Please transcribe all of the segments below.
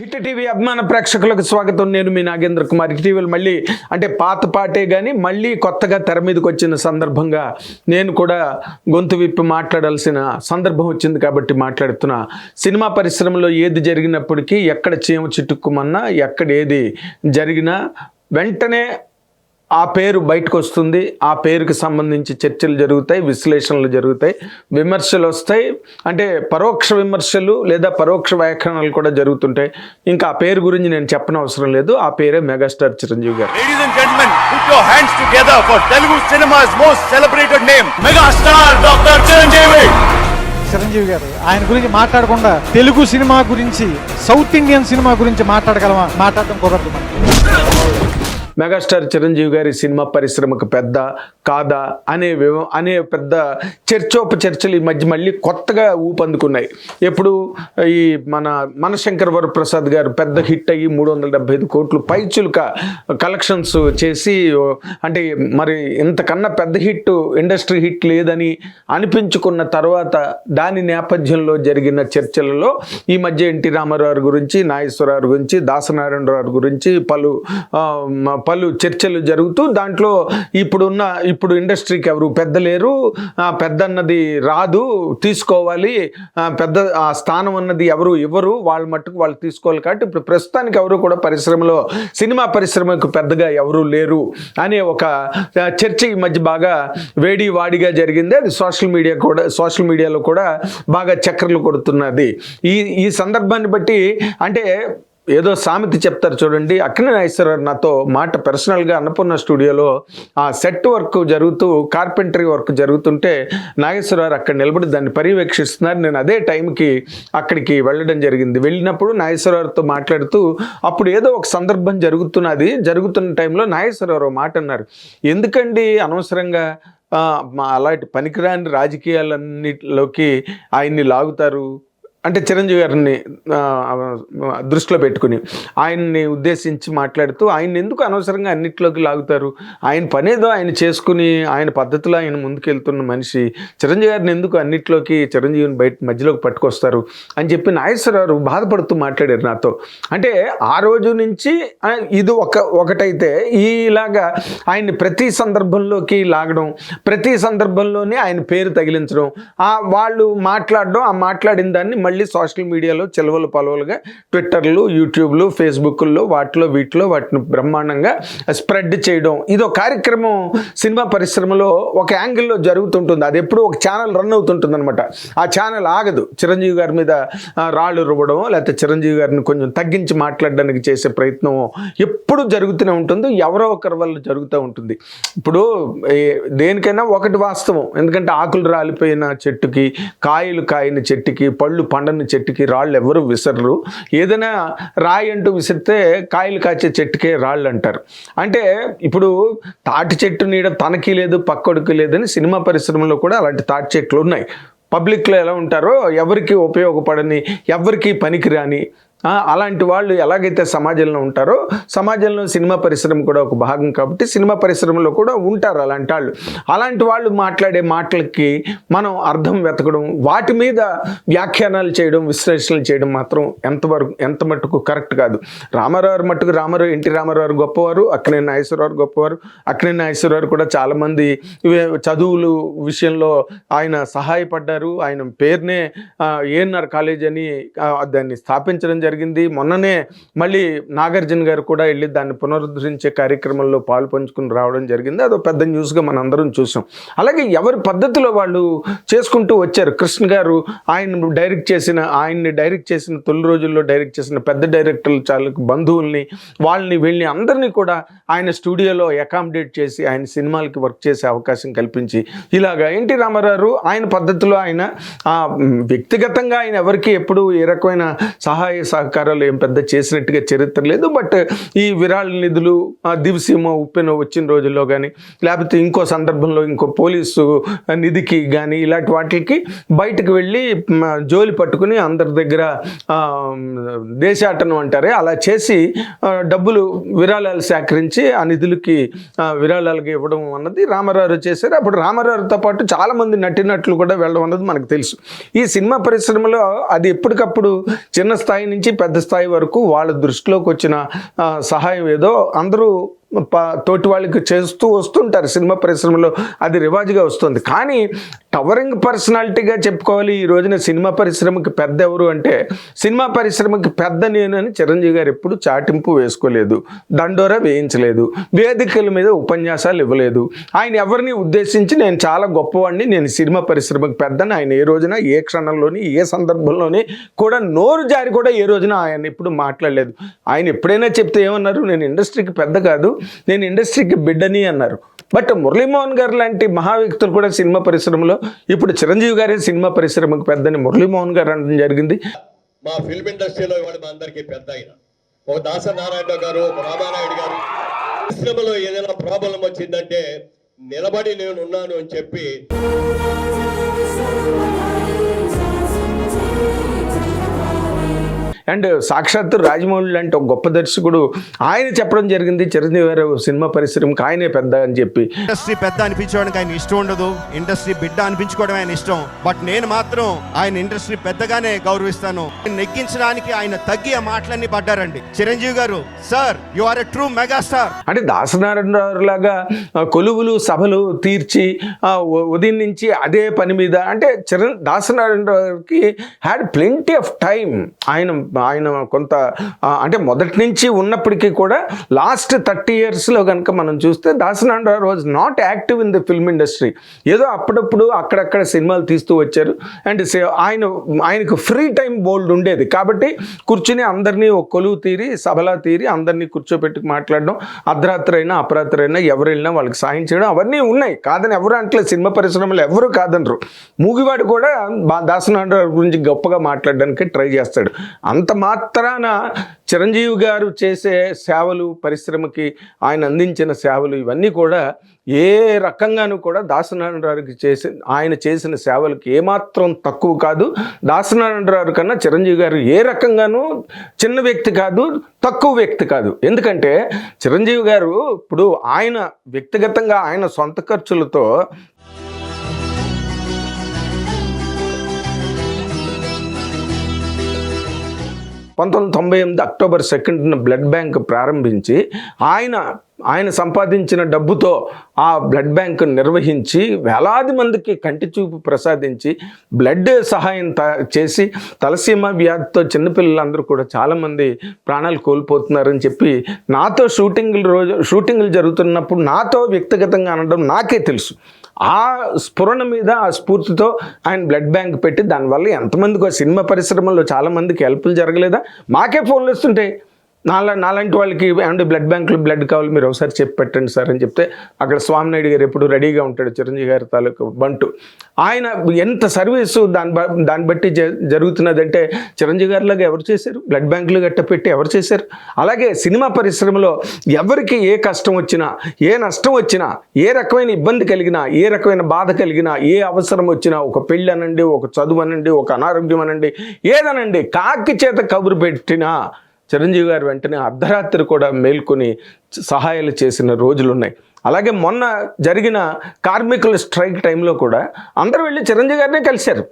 Hit TV అభిమాన ప్రేక్షకులకు స్వాగతం. నేను మీ నాగేంద్ర కుమార్. హిట్ టీవీలో మళ్ళీ అంటే పాత పాటే కానీ మళ్ళీ కొత్తగా తెర మీదకి వచ్చిన సందర్భంగా నేను కూడా గొంతు విప్పి మాట్లాడాల్సిన సందర్భం వచ్చింది కాబట్టి మాట్లాడుతున్నా. సినిమా పరిశ్రమలో ఏది జరిగినప్పటికీ ఎక్కడ చీమ చిట్టుకుమన్నా ఎక్కడ ఏది జరిగినా వెంటనే ఆ పేరు బయటకు వస్తుంది. ఆ పేరుకి సంబంధించి చర్చలు జరుగుతాయి విశ్లేషణలు జరుగుతాయి. విమర్శలు వస్తాయి. అంటే పరోక్ష విమర్శలు లేదా పరోక్ష వ్యాఖ్యానాలు కూడా జరుగుతుంటాయి. ఇంకా ఆ పేరు గురించి నేను చెప్పనవసరం లేదు. ఆ పేరే మెగాస్టార్ చిరంజీవి గారు. Ladies and gentlemen, put your hands together for Telugu cinema's most celebrated name, megastar Dr. Chiranjeevi. Chiranjeevi గారు ఆయన గురించి మాట్లాడకుండా తెలుగు సినిమా గురించి సౌత్ ఇండియన్ సినిమా గురించి మాట్లాడగలమా? మాట్లాడటం కుదరదు. మనకి మెగాస్టార్ చిరంజీవి గారి సినిమా పరిశ్రమకు పెద్ద కాదా అనే అనే పెద్ద చర్చోప చర్చలు ఈ మధ్య మళ్ళీ కొత్తగా ఊపందుకున్నాయి. ఎప్పుడు ఈ మన మనశంకర్ వరప్రసాద్ గారు పెద్ద హిట్ అయ్యి మూడు వందల డెబ్బై ఐదు కోట్లు పైచులుక కలెక్షన్స్ చేసి అంటే మరి ఇంతకన్నా పెద్ద హిట్ ఇండస్ట్రీ హిట్ లేదని అనిపించుకున్న తర్వాత దాని నేపథ్యంలో జరిగిన చర్చలలో ఈ మధ్య ఎన్టీ రామారావు గురించి నాగేశ్వరరావు గురించి దాసనారాయణరావు గురించి పలు పలు చర్చలు జరుగుతూ దాంట్లో ఇప్పుడున్న ఇప్పుడు ఇండస్ట్రీకి ఎవరు పెద్ద లేరు పెద్ద అన్నది రాదు తీసుకోవాలి పెద్ద ఆ స్థానం అన్నది ఎవరు ఇవ్వరు వాళ్ళ మట్టుకు వాళ్ళు తీసుకోవాలి కాబట్టి ఇప్పుడు ప్రస్తుతానికి ఎవరు కూడా పరిశ్రమలో సినిమా పరిశ్రమకు పెద్దగా ఎవరు లేరు అనే ఒక చర్చ ఈ మధ్య బాగా వేడి వాడిగా జరిగింది. అది సోషల్ మీడియా కూడా సోషల్ మీడియాలో కూడా బాగా చక్కర్లు కొడుతున్నది. ఈ ఈ సందర్భాన్ని బట్టి అంటే ఏదో సామెత చెప్తారు చూడండి అక్కినే నాగేశ్వరరావు నాతో మాట పర్సనల్గా అన్నపూర్ణ స్టూడియోలో ఆ సెట్ వర్క్ జరుగుతూ కార్పెంటరీ వర్క్ జరుగుతుంటే నాగేశ్వరరావు అక్కడ నిలబడి దాన్ని పర్యవేక్షిస్తున్నారు. నేను అదే టైంకి అక్కడికి వెళ్ళడం జరిగింది. వెళ్ళినప్పుడు నాగేశ్వరరావుతో మాట్లాడుతూ అప్పుడు ఏదో ఒక సందర్భం జరుగుతున్నది జరుగుతున్న టైంలో నాగేశ్వరరావు మాట అన్నారు. ఎందుకండి అనవసరంగా మా అలాంటి పనికిరాని రాజకీయాలన్నిటిలోకి ఆయన్ని లాగుతారు? అంటే చిరంజీవి గారిని దృష్టిలో పెట్టుకుని ఆయన్ని ఉద్దేశించి మాట్లాడుతూ ఆయన ఎందుకు అనవసరంగా అన్నిట్లోకి లాగుతారు? ఆయన పనేదో ఆయన చేసుకుని ఆయన పద్ధతిలో ఆయన ముందుకెళ్తున్న మనిషి చిరంజీవి గారిని ఎందుకు అన్నిట్లోకి చిరంజీవిని బయట మధ్యలోకి పట్టుకొస్తారు? అని చెప్పి నాగేశ్వరరావు బాధపడుతూ మాట్లాడారు నాతో. అంటే ఆ రోజు నుంచి ఇది ఒక ఒకటైతే ఈలాగా ఆయన్ని ప్రతి సందర్భంలోకి లాగడం ప్రతి సందర్భంలోనే ఆయన పేరు తగిలించడం ఆ వాళ్ళు మాట్లాడడం ఆ మాట్లాడిన దాన్ని మళ్ళీ సోషల్ మీడియాలో చెలవలు పలవలుగా ట్విట్టర్లు యూట్యూబ్లు ఫేస్బుక్లో వాటిలో వీటిలో వాటిని బ్రహ్మాండంగా స్ప్రెడ్ చేయడం. ఇదో కార్యక్రమం సినిమా పరిశ్రమలో ఒక యాంగిల్లో జరుగుతుంటుంది. అది ఎప్పుడు ఒక ఛానల్ రన్ అవుతుంటుంది అనమాట ఆ ఛానల్ ఆగదు. చిరంజీవి గారి మీద రాళ్ళు రువ్వడం లేకపోతే చిరంజీవి గారిని కొంచెం తగ్గించి మాట్లాడడానికి చేసే ప్రయత్నం ఎప్పుడు జరుగుతూనే ఉంటుంది. ఎవరో ఒకరి వల్ల జరుగుతూ ఉంటుంది. ఇప్పుడు దేనికైనా ఒకటి వాస్తవం. ఎందుకంటే ఆకులు రాలిపోయిన చెట్టుకి కాయలు కాయని చెట్టుకి పళ్ళు పండని చెట్టుకి రాళ్ళు ఎవరు విసరరు. ఏదైనా రాయి అంటూ విసిరితే కాయలు కాచే చెట్టుకే రాళ్ళు అంటారు. అంటే ఇప్పుడు తాటి చెట్టు నీడ తనకి లేదు పక్కొడికి లేదని సినిమా పరిశ్రమలో కూడా అలాంటి తాటి చెట్లు ఉన్నాయి. పబ్లిక్లో ఎలా ఉంటారో ఎవరికి ఉపయోగపడని ఎవరికి పనికిరాని అలాంటి వాళ్ళు ఎలాగైతే సమాజంలో ఉంటారో సమాజంలో సినిమా పరిశ్రమ కూడా ఒక భాగం కాబట్టి సినిమా పరిశ్రమలో కూడా ఉంటారు అలాంటి వాళ్ళు. అలాంటి వాళ్ళు మాట్లాడే మాటలకి మనం అర్థం వెతకడం వాటి మీద వ్యాఖ్యానాలు చేయడం విశ్లేషణలు చేయడం మాత్రం ఎంతవరకు ఎంత మట్టుకు కరెక్ట్ కాదు. రామారావు మట్టుకు రామారావు ఎన్టీ రామారావు గొప్పవారు అక్కనే నాగేశ్వరరావు గొప్పవారు అక్కనే నాగేశ్వరరావు కూడా చాలామంది చదువులు విషయంలో ఆయన సహాయపడ్డారు. ఆయన పేరునే ఏఎన్ఆర్ కాలేజ్ అని దాన్ని స్థాపించడం జరిగింది. జరిగింది. మొన్ననే మళ్ళీ నాగార్జున గారు కూడా వెళ్ళి దాన్ని పునరుద్ధరించే కార్యక్రమంలో పాలు పంచుకుని రావడం జరిగింది. అదో పెద్ద న్యూస్గా మనందరం చూసాం. అలాగే ఎవరి పద్ధతిలో వాళ్ళు చేసుకుంటూ వచ్చారు? కృష్ణ గారు ఆయన డైరెక్ట్ చేసిన ఆయన్ని డైరెక్ట్ చేసిన తొలి రోజుల్లో డైరెక్ట్ చేసిన పెద్ద డైరెక్టర్లు చాలా బంధువుల్ని వాళ్ళని వీళ్ళని అందరినీ కూడా ఆయన స్టూడియోలో అకామిడేట్ చేసి ఆయన సినిమాలకి వర్క్ చేసే అవకాశం కల్పించి ఇలాగా ఎన్టీ రామారావు ఆయన పద్ధతిలో ఆయన వ్యక్తిగతంగా ఆయన ఎవరికి ఎప్పుడు ఏ రకమైన సహాయ సహకారాలు ఏం పెద్ద చేసినట్టుగా చరిత్ర లేదు బట్ ఈ విరాళ నిధులు ఆ, దివిసీమ ఉప్పెన వచ్చిన రోజుల్లో కానీ లేకపోతే ఇంకో సందర్భంలో ఇంకో పోలీసు నిధికి కానీ ఇలాంటి వాటికి బయటకు వెళ్ళి జోలి పట్టుకుని అందరి దగ్గర ఆ, దేశాటనం అంటారే అలా చేసి డబ్బులు విరాళాలు సేకరించి ఆ నిధులకి విరాళాలుగా ఇవ్వడం అన్నది రామారావు చేశారు. అప్పుడు రామారావుతో పాటు చాలామంది నటినట్లు కూడా వెళ్ళడం అన్నది మనకు తెలుసు. ఈ సినిమా పరిశ్రమలో అది ఎప్పటికప్పుడు చిన్న స్థాయి నుంచి పెద్ద స్థాయి వరకు వాళ్ళ దృష్టిలోకి వచ్చిన సహాయం ఏదో అందరూ తోటి వాళ్ళకి చేస్తూ వస్తుంటారు సినిమా పరిశ్రమలో అది రివాజ్గా వస్తుంది. కానీ టవరింగ్ పర్సనాలిటీగా చెప్పుకోవాలి ఈ రోజున సినిమా పరిశ్రమకి పెద్ద ఎవరు అంటే సినిమా పరిశ్రమకి పెద్ద నేను అని చిరంజీవి గారు ఎప్పుడు చాటింపు వేసుకోలేదు దండోరా వేయించలేదు వేదికల మీద ఉపన్యాసాలు ఇవ్వలేదు. ఆయన ఎవరిని ఉద్దేశించి నేను చాలా గొప్పవాడిని నేను సినిమా పరిశ్రమకి పెద్దని ఆయన ఏ రోజున ఏ క్షణంలోని ఏ సందర్భంలోని కూడా నోరు జారి కూడా ఏ రోజున ఆయన ఎప్పుడు మాట్లాడలేదు. ఆయన ఎప్పుడైనా చెప్తే ఏమన్నారు నేను ఇండస్ట్రీకి పెద్ద కాదు నేను ఇండస్ట్రీకి బిడ్డని అన్నారు. బట్ మురళీమోహన్ గారు లాంటి మహావ్యక్తులు కూడా సినిమా పరిశ్రమలో ఇప్పుడు చిరంజీవి గారే సినిమా పరిశ్రమకు పెద్దని మురళీమోహన్ గారు అనడం జరిగింది. మా ఫిల్మ్ ఇండస్ట్రీలో ఇవాళ మా అందరికీ పెద్ద ఆయన. ఒక దాస గారు ఒక రామానాయుడు గారు. పరిశ్రమలో ఏదైనా ప్రాబ్లం వచ్చిందంటే నిలబడి నేను ఉన్నాను అని చెప్పి అండ్ సాక్షాత్తు రాజమౌళి లాంటి ఒక గొప్ప దర్శకుడు ఆయన చెప్పడం జరిగింది చిరంజీవి గారు సినిమా పరిశ్రమకు ఆయనే పెద్ద అని చెప్పి. ఇండస్ట్రీ పెద్ద అనిపించుకోవడానికి ఆయన ఇష్టం ఉండదు. ఇండస్ట్రీ బిడ్డ అనిపించుకోవడం ఆయన ఇష్టం. బట్ నేను మాత్రం ఆయన ఇండస్ట్రీ పెద్దగానే గౌరవిస్తాను. నెగ్గించడానికి ఆయన తగ్గి ఆ మాటలన్నీ పడ్డారండి. చిరంజీవి గారు sir you are a true megastar అంటే దాసనారాయణరావు లాగా కొలువులు సభలు తీర్చి ఉదయం నుంచి అదే పని మీద అంటే చిరణ్ దాసనారాయణరావుకి హ్యాడ్ ప్లెంటీ ఆఫ్ టైం ఆయన ఆయన కొంత అంటే మొదటి నుంచి ఉన్నప్పటికీ కూడా లాస్ట్ థర్టీ ఇయర్స్లో కనుక మనం చూస్తే Dasari Narayana Rao was not active in the film industry. ఏదో అప్పుడప్పుడు అక్కడక్కడ సినిమాలు తీస్తూ వచ్చారు. అండ్ ఆయన ఆయనకు ఫ్రీ టైం బోల్డ్ ఉండేది. కాబట్టి కూర్చుని అందరినీ ఒక కొలువు తీరి సభలా తీరి అందరినీ కూర్చోబెట్టి మాట్లాడడం అర్ధరాత్రి అయినా అపరాత్రి అయినా ఎవరు వెళ్ళినా వాళ్ళకి సాయం చేయడం అవన్నీ ఉన్నాయి. కాదని ఎవరు అంటలేదు సినిమా పరిశ్రమలో ఎవరు కాదనరు. మూగివాడు కూడా బా గురించి గొప్పగా మాట్లాడడానికి ట్రై చేస్తాడు. అంత మాత్రాన చిరంజీవి గారు చేసే సేవలు పరిశ్రమకి ఆయన అందించిన సేవలు ఇవన్నీ కూడా ఏ రకంగానూ కూడా దాసనారాయణరావుకి చేసి ఆయన చేసిన సేవలకు ఏమాత్రం తక్కువ కాదు. దాసనారాయణరావు కన్నా చిరంజీవి గారు ఏ రకంగానూ చిన్న వ్యక్తి కాదు తక్కువ వ్యక్తి కాదు. ఎందుకంటే చిరంజీవి గారు ఇప్పుడు ఆయన వ్యక్తిగతంగా ఆయన సొంత ఖర్చులతో పంతొమ్మిది తొంభై ఎనిమిది అక్టోబర్ సెకండ్న బ్లడ్ బ్యాంక్ ప్రారంభించి ఆయన ఆయన సంపాదించిన డబ్బుతో ఆ బ్లడ్ బ్యాంక్ నిర్వహించి వేలాది మందికి కంటి చూపు ప్రసాదించి బ్లడ్ సహాయం త- చేసి తలసీమ వ్యాధితో చిన్నపిల్లలందరూ కూడా చాలామంది ప్రాణాలు కోల్పోతున్నారని చెప్పి నాతో షూటింగ్లు రోజు షూటింగ్లు జరుగుతున్నప్పుడు నాతో వ్యక్తిగతంగా అనడం నాకే తెలుసు. ఆ స్ఫురణ మీద ఆ స్ఫూర్తితో ఆయన బ్లడ్ బ్యాంక్ పెట్టి దానివల్ల ఎంతమందికి ఆ సినిమా పరిశ్రమలో చాలామందికి హెల్ప్లు జరగలేదా? మాకే ఫోన్లు వస్తుంటాయి. నాలా నాలాంటి వాళ్ళకి ఏమంటే బ్లడ్ బ్యాంకులు బ్లడ్ కావాలి మీరు ఒకసారి చెప్పి పెట్టండి సార్ అని చెప్తే అక్కడ స్వామినాయుడు గారు ఎప్పుడు రెడీగా ఉంటాడు చిరంజీవి గారి తాలూకు బంటు. ఆయన ఎంత సర్వీసు దాన్ని బ- దాన్ని బట్టి జ- జరుగుతున్నదంటే చిరంజీవి గారిలాగా ఎవరు చేశారు? బ్లడ్ బ్యాంకులు గట్ట పెట్టి ఎవరు చేశారు? అలాగే సినిమా పరిశ్రమలో ఎవరికి ఏ కష్టం వచ్చినా ఏ నష్టం వచ్చినా ఏ రకమైన ఇబ్బంది కలిగినా ఏ రకమైన బాధ కలిగినా ఏ అవసరం వచ్చినా ఒక పెళ్ళి అనండి ఒక చదువు అనండి ఒక అనారోగ్యం అనండి ఏదనండి కాకి చేత కబురు పెట్టినా చిరంజీవి గారు వెంటనే అర్ధరాత్రి కూడా మేల్కొని సహాయాలు చేసిన రోజులు ఉన్నాయి అలాగే మొన్న జరిగిన కార్మికుల స్ట్రైక్ టైంలో కూడా అందరూ వెళ్ళి చిరంజీవి గారినే కలిశారు.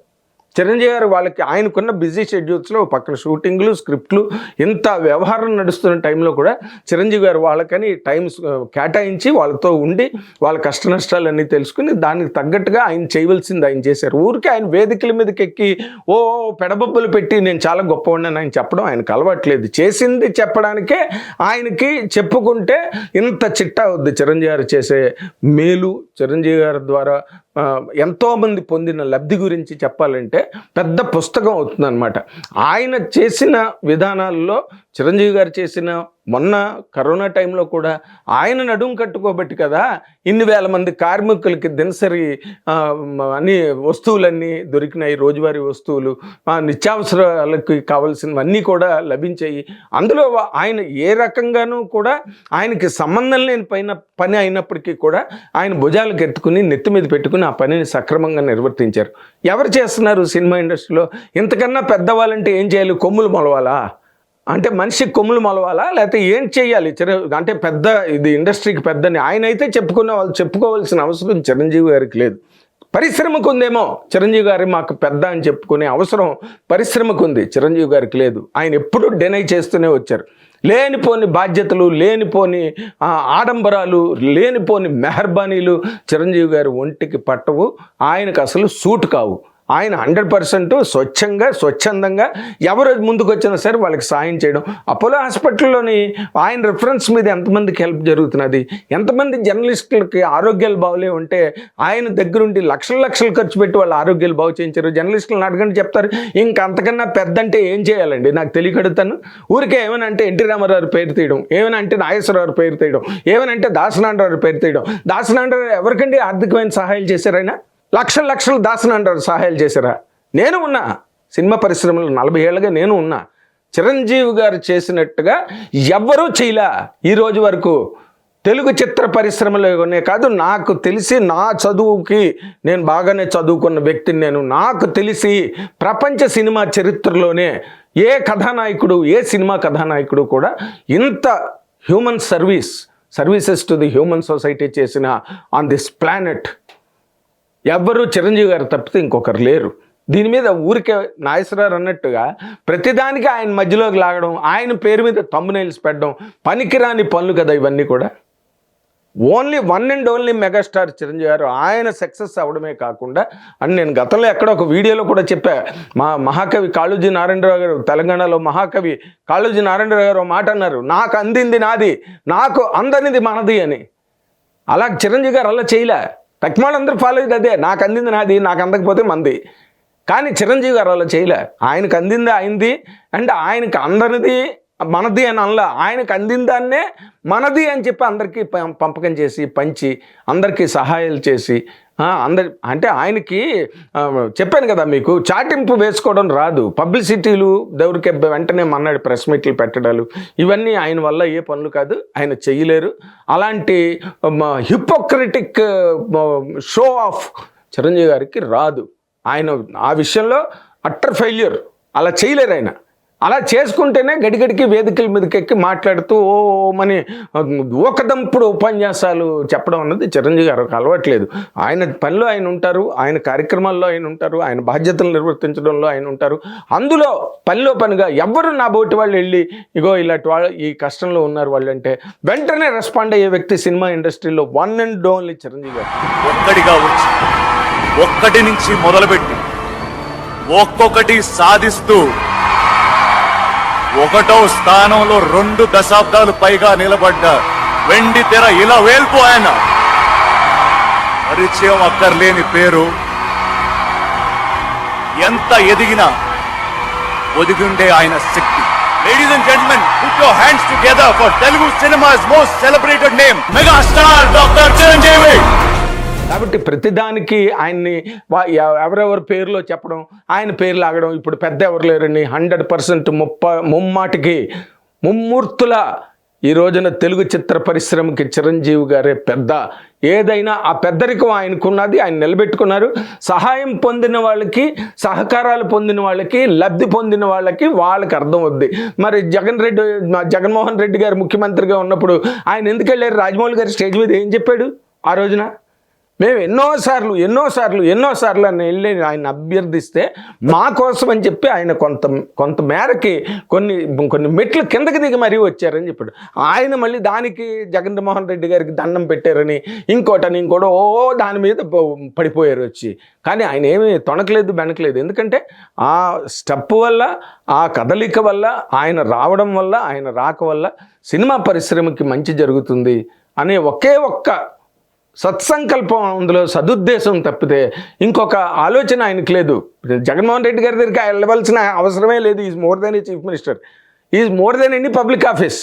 చిరంజీవి గారు వాళ్ళకి ఆయనకున్న బిజీ షెడ్యూల్స్లో పక్కన షూటింగ్లు స్క్రిప్ట్లు ఇంత వ్యవహారం నడుస్తున్న టైంలో కూడా చిరంజీవి గారు వాళ్ళకని టైం కేటాయించి వాళ్ళతో ఉండి వాళ్ళ కష్ట నష్టాలన్నీ తెలుసుకుని దానికి తగ్గట్టుగా ఆయన చేయవలసింది ఆయన చేశారు. ఊరికే ఆయన వేదికల మీదకి ఎక్కి ఓ పెడబొబ్బలు పెట్టి నేను చాలా గొప్పవాడిని ఆయన చెప్పడం ఆయనకు అలవాట్లేదు. చేసింది చెప్పడానికే ఆయనకి చెప్పుకుంటే ఇంత చిట్టా అవుద్ది చిరంజీవి గారు చేసే మేలు. చిరంజీవి గారి ద్వారా ఎంతోమంది పొందిన లబ్ధి గురించి చెప్పాలంటే పెద్ద పుస్తకం అవుతుందన్నమాట. ఆయన చేసిన విధానాల్లో చిరంజీవి గారు చేసిన మొన్న కరోనా టైంలో కూడా ఆయన నడుం కట్టుకోబట్టి కదా ఇన్ని వేల మంది కార్మికులకి దినసరి అన్ని వస్తువులన్నీ దొరికినాయి రోజువారీ వస్తువులు నిత్యావసరాలకి కావాల్సినవన్నీ కూడా లభించాయి. అందులో ఆయన ఏ రకంగానూ కూడా ఆయనకి సంబంధం లేని పైన పని అయినప్పటికీ కూడా ఆయన భుజాలకు ఎత్తుకుని నెత్తి మీద పెట్టుకుని ఆ పనిని సక్రమంగా నిర్వర్తించారు. ఎవరు చేస్తున్నారు సినిమా ఇండస్ట్రీలో? ఇంతకన్నా పెద్దవాళ్ళంటే ఏం చేయాలి? కొమ్ములు మొలవాలా? అంటే మనిషి కొమ్ములు మొలవాలా? లేకపోతే ఏం చేయాలి చిర అంటే పెద్ద ఇది ఇండస్ట్రీకి పెద్దని ఆయన అయితే చెప్పుకునే వాళ్ళు చెప్పుకోవాల్సిన అవసరం చిరంజీవి గారికి లేదు. పరిశ్రమకు ఉందేమో? చిరంజీవి గారి మాకు పెద్ద అని చెప్పుకునే అవసరం పరిశ్రమకు ఉంది చిరంజీవి గారికి లేదు. ఆయన ఎప్పుడూ డెనై చేస్తూనే వచ్చారు. లేనిపోని బాధ్యతలు లేనిపోని ఆడంబరాలు లేనిపోని మెహర్బానీలు చిరంజీవి గారి ఒంటికి పట్టవు. ఆయనకు అసలు సూట్ కావు. ఆయన హండ్రెడ్ పర్సెంట్ స్వచ్ఛంగా స్వచ్ఛందంగా ఎవరు ముందుకు వచ్చినా సరే వాళ్ళకి సాయం చేయడం. అపోలో హాస్పిటల్లోని ఆయన రిఫరెన్స్ మీద ఎంతమందికి హెల్ప్ జరుగుతున్నది? ఎంతమంది జర్నలిస్టులకి ఆరోగ్యాలు బాగులే ఉంటే ఆయన దగ్గరుండి లక్షల లక్షలు ఖర్చు పెట్టి వాళ్ళ ఆరోగ్యాలు బాగు చేయించారు. జర్నలిస్టులను అడగండి చెప్తారు. ఇంకంతకన్నా పెద్ద అంటే ఏం చేయాలండి? నాకు తెలియకడుతాను ఊరికే ఏమైనా అంటే ఎన్టీ రామారావు పేరు తీయడం ఏమైనా అంటే నాగేశ్వరరావు పేరు తీయడం ఏమైనా అంటే దాసనాండరావు పేరు తీయడం. దాసనాండరావు ఎవరికండి ఆర్థికమైన సహాయాలు చేశారైనా లక్షల లక్షలు దాసనాండరావు సహాయాలు చేశారా? నేను ఉన్నా. సినిమా పరిశ్రమలో నలభై ఏళ్ళుగా నేను ఉన్నా. చిరంజీవి గారు చేసినట్టుగా ఎవ్వరూ చేయలే. ఈ రోజు వరకు తెలుగు చిత్ర పరిశ్రమలోనే కాదు నాకు తెలిసి నా చదువుకి నేను బాగానే చదువుకున్న వ్యక్తిని నేను. నాకు తెలిసి ప్రపంచ సినిమా చరిత్రలోనే ఏ కథానాయకుడు ఏ సినిమా కథానాయకుడు కూడా ఇంత human service services to the human society చేసిన ఆన్ దిస్ ప్లానెట్ ఎవ్వరూ చిరంజీవి గారు తప్పితే ఇంకొకరు లేరు. దీని మీద ఊరికే నాయసరారు అన్నట్టుగా ప్రతిదానికి ఆయన మధ్యలోకి లాగడం ఆయన పేరు మీద తమ్మునైల్స్ పెట్టడం పనికిరాని పనులు కదా ఇవన్నీ కూడా. Only one and only megastar Chiranjeevi గారు ఆయన సక్సెస్ అవ్వడమే కాకుండా అని నేను గతంలో ఎక్కడో ఒక వీడియోలో కూడా చెప్పా మా మహాకవి కాళోజీ నారాయణరావు గారు తెలంగాణలో మహాకవి కాళోజీ నారాయణరావు గారు మాట అన్నారు నాకు అందింది నాది నాకు అందనిది మనది అని. అలా చిరంజీవి గారు అలా చేయలే. తక్మాలు అందరూ ఫాలో అయ్యేది అదే. నాకు అందింది నాది నాకు అందకపోతే మంది. కానీ చిరంజీవి గారు అలా చేయలే. ఆయనకు అందింది అయింది అండ్ ఆయనకు అందరిది మనది అని అనలా. ఆయనకు అందిన దాన్నే మనది అని చెప్పి అందరికీ పం- పంపకం చేసి పంచి అందరికీ సహాయాలు చేసి అందరి అంటే ఆయనకి చెప్పాను కదా మీకు చాటింపు వేసుకోవడం రాదు. పబ్లిసిటీలు దేవుడికి వెంటనే మన్నాడు ప్రెస్ మీట్లు పెట్టడాలు ఇవన్నీ ఆయన వల్ల ఏ పనులు కాదు ఆయన చెయ్యలేరు అలాంటి హిపోక్రటిక్ షో ఆఫ్ చిరంజీవి గారికి రాదు. ఆయన ఆ విషయంలో అట్టర్ ఫెయిల్యూర్ అలా చేయలేరు ఆయన. అలా చేసుకుంటేనే గడిగడికి వేదికల మీదకెక్కి మాట్లాడుతూ ఓ మని ఊకదంపుడు ఉపన్యాసాలు చెప్పడం అన్నది చిరంజీవి గారికి అలవట్లేదు. ఆయన పనిలో ఆయన ఉంటారు ఆయన కార్యక్రమాల్లో ఆయన ఉంటారు ఆయన బాధ్యతలు నిర్వర్తించడంలో ఆయన ఉంటారు. అందులో పనిలో పనిగా ఎవరు నా బోటి వాళ్ళు వెళ్ళి ఇగో ఇలాంటి వాళ్ళు ఈ కష్టంలో ఉన్నారు వాళ్ళు అంటే వెంటనే రెస్పాండ్ అయ్యే వ్యక్తి సినిమా ఇండస్ట్రీలో వన్ అండ్ ఓన్లీ చిరంజీవి గారు. ఒక్కడిగా వచ్చి ఒక్కటి నుంచి మొదలుపెట్టి ఒక్కొక్కటి సాధిస్తూ ఒకటో స్థానంలో రెండు దశాబ్దాలు పైగా నిలబడ్డ. వెండి తెర ఇలా వేల్పు ఆయన. పరిచయం అక్కర్లేని పేరు. ఎంత ఎదిగినా ఒదిగుండే ఆయన శక్తి. Ladies and gentlemen put your hands together for Telugu cinema's most celebrated name megastar doctor Chiranjeevi కాబట్టి ప్రతిదానికి ఆయన్ని వా- ఎవ- ఎవరెవరి పేరులో చెప్పడం ఆయన పేరు లాగడం ఇప్పుడు పెద్ద ఎవరు లేరని హండ్రెడ్ పర్సెంట్ ముప్ప ముమ్మాటికి ముమ్మూర్తుల ఈ రోజున తెలుగు చిత్ర పరిశ్రమకి చిరంజీవి గారే పెద్ద. ఏదైనా ఆ పెద్దరికం ఆయనకున్నది ఆయన నిలబెట్టుకున్నారు. సహాయం పొందిన వాళ్ళకి సహకారాలు పొందిన వాళ్ళకి లబ్ధి పొందిన వాళ్ళకి వాళ్ళకి అర్థం అవుద్ది. మరి జగన్ రెడ్డి జగన్మోహన్ రెడ్డి గారు ముఖ్యమంత్రిగా ఉన్నప్పుడు ఆయన ఎందుకు వెళ్ళారు? రాజమౌళి గారి స్టేజ్ మీద ఏం చెప్పాడు ఆ రోజున? మేము ఎన్నోసార్లు ఎన్నోసార్లు ఎన్నోసార్లు అని వెళ్ళి ఆయన అభ్యర్థిస్తే మా కోసం అని చెప్పి ఆయన కొంత కొంత మేరకి కొన్ని కొన్ని మెట్లు కిందకి దిగి మరీ వచ్చారని చెప్పాడు. ఆయన మళ్ళీ దానికి జగన్మోహన్ రెడ్డి గారికి దండం పెట్టారని ఇంకోటని ఇంకోటి ఓ దాని మీద పడిపోయారు వచ్చి. కానీ ఆయన ఏమీ తొణకలేదు బెనకలేదు. ఎందుకంటే ఆ స్టెప్ వల్ల ఆ కదలిక వల్ల ఆయన రావడం వల్ల ఆయన రాక వల్ల సినిమా పరిశ్రమకి మంచి జరుగుతుంది అనే ఒకే ఒక్క సత్సంకల్పం అందులో సదుద్దేశం తప్పితే ఇంకొక ఆలోచన ఆయనకు లేదు. జగన్మోహన్ రెడ్డి గారి దగ్గరికి వెళ్ళవలసిన అవసరమే లేదు. ఈజ్ మోర్ దెన్ ఈ chief minister is more than any public office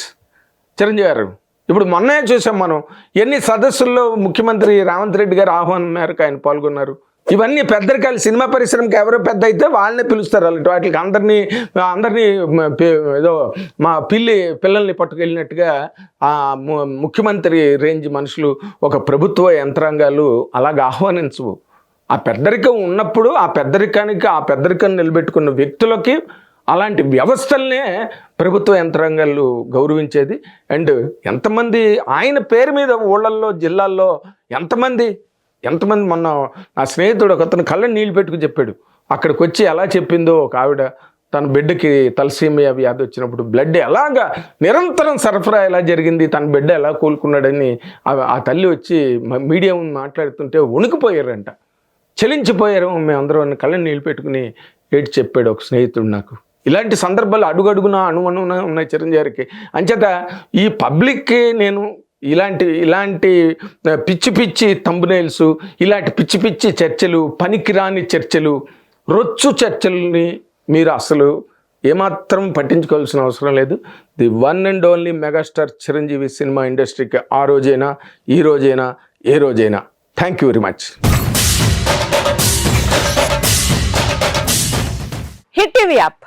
Chiranjeevi garu ఇప్పుడు మొన్నే చూసాం మనం ఎన్ని సదస్సుల్లో ముఖ్యమంత్రి రేవంత్ రెడ్డి గారు ఆహ్వానం మేరకు ఆయన పాల్గొన్నారు. ఇవన్నీ పెద్దరికాయలు సినిమా పరిశ్రమకి ఎవరో పెద్ద అయితే వాళ్ళనే పిలుస్తారు అలాంటి వాటికి అందరినీ అందరినీ ఏదో మా పిల్లి పిల్లల్ని పట్టుకెళ్ళినట్టుగా ఆ ము- ముఖ్యమంత్రి రేంజ్ మనుషులు ఒక ప్రభుత్వ యంత్రాంగాలు అలాగ ఆహ్వానించవు. ఆ పెద్దరికం ఉన్నప్పుడు ఆ పెద్దరికానికి ఆ పెద్దరికాన్ని నిలబెట్టుకున్న వ్యక్తులకి అలాంటి వ్యవస్థల్నే ప్రభుత్వ యంత్రాంగాలు గౌరవించేది. అండ్ ఎంతమంది ఆయన పేరు మీద ఊళ్ళల్లో జిల్లాల్లో ఎంతమంది ఎంతమంది మొన్న నా స్నేహితుడు ఒకతను కళ్ళని నీళ్ళు పెట్టుకుని చెప్పాడు. అక్కడికి వచ్చి ఎలా చెప్పిందో ఒక ఆవిడ తన బిడ్డకి తలసీమియా వ్యాధి వచ్చినప్పుడు బ్లడ్ ఎలాగా నిరంతరం సరఫరా ఎలా జరిగింది తన బిడ్డ ఎలా కోలుకున్నాడని ఆ- తల్లి వచ్చి మీడియా మాట్లాడుతుంటే వణుకుపోయారంట. చలించిపోయారు మేమందరం కళ్ళని నీళ్ళు పెట్టుకుని ఏటి చెప్పాడు ఒక స్నేహితుడు నాకు. ఇలాంటి సందర్భాలు అడుగడుగున అణువణువున ఉన్నాయి చిరంజీవికి అంచేత ఈ పబ్లిక్కి నేను ఇలాంటి ఇలాంటి పిచ్చి పిచ్చి తంబునేల్స్ ఇలాంటి పిచ్చి పిచ్చి చర్చలు పనికిరాని చర్చలు రొచ్చు చర్చల్ని మీరు అసలు ఏమాత్రం పట్టించుకోవాల్సిన అవసరం లేదు. The one and only megastar Chiranjeevi cinema ఇండస్ట్రీకి ఆ రోజైనా ఈ రోజైనా ఏ రోజైనా. Thank you very much hit TV app.